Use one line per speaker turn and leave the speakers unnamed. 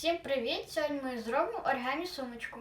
Всім привіт! Сьогодні ми зробимо оригамі сумочку.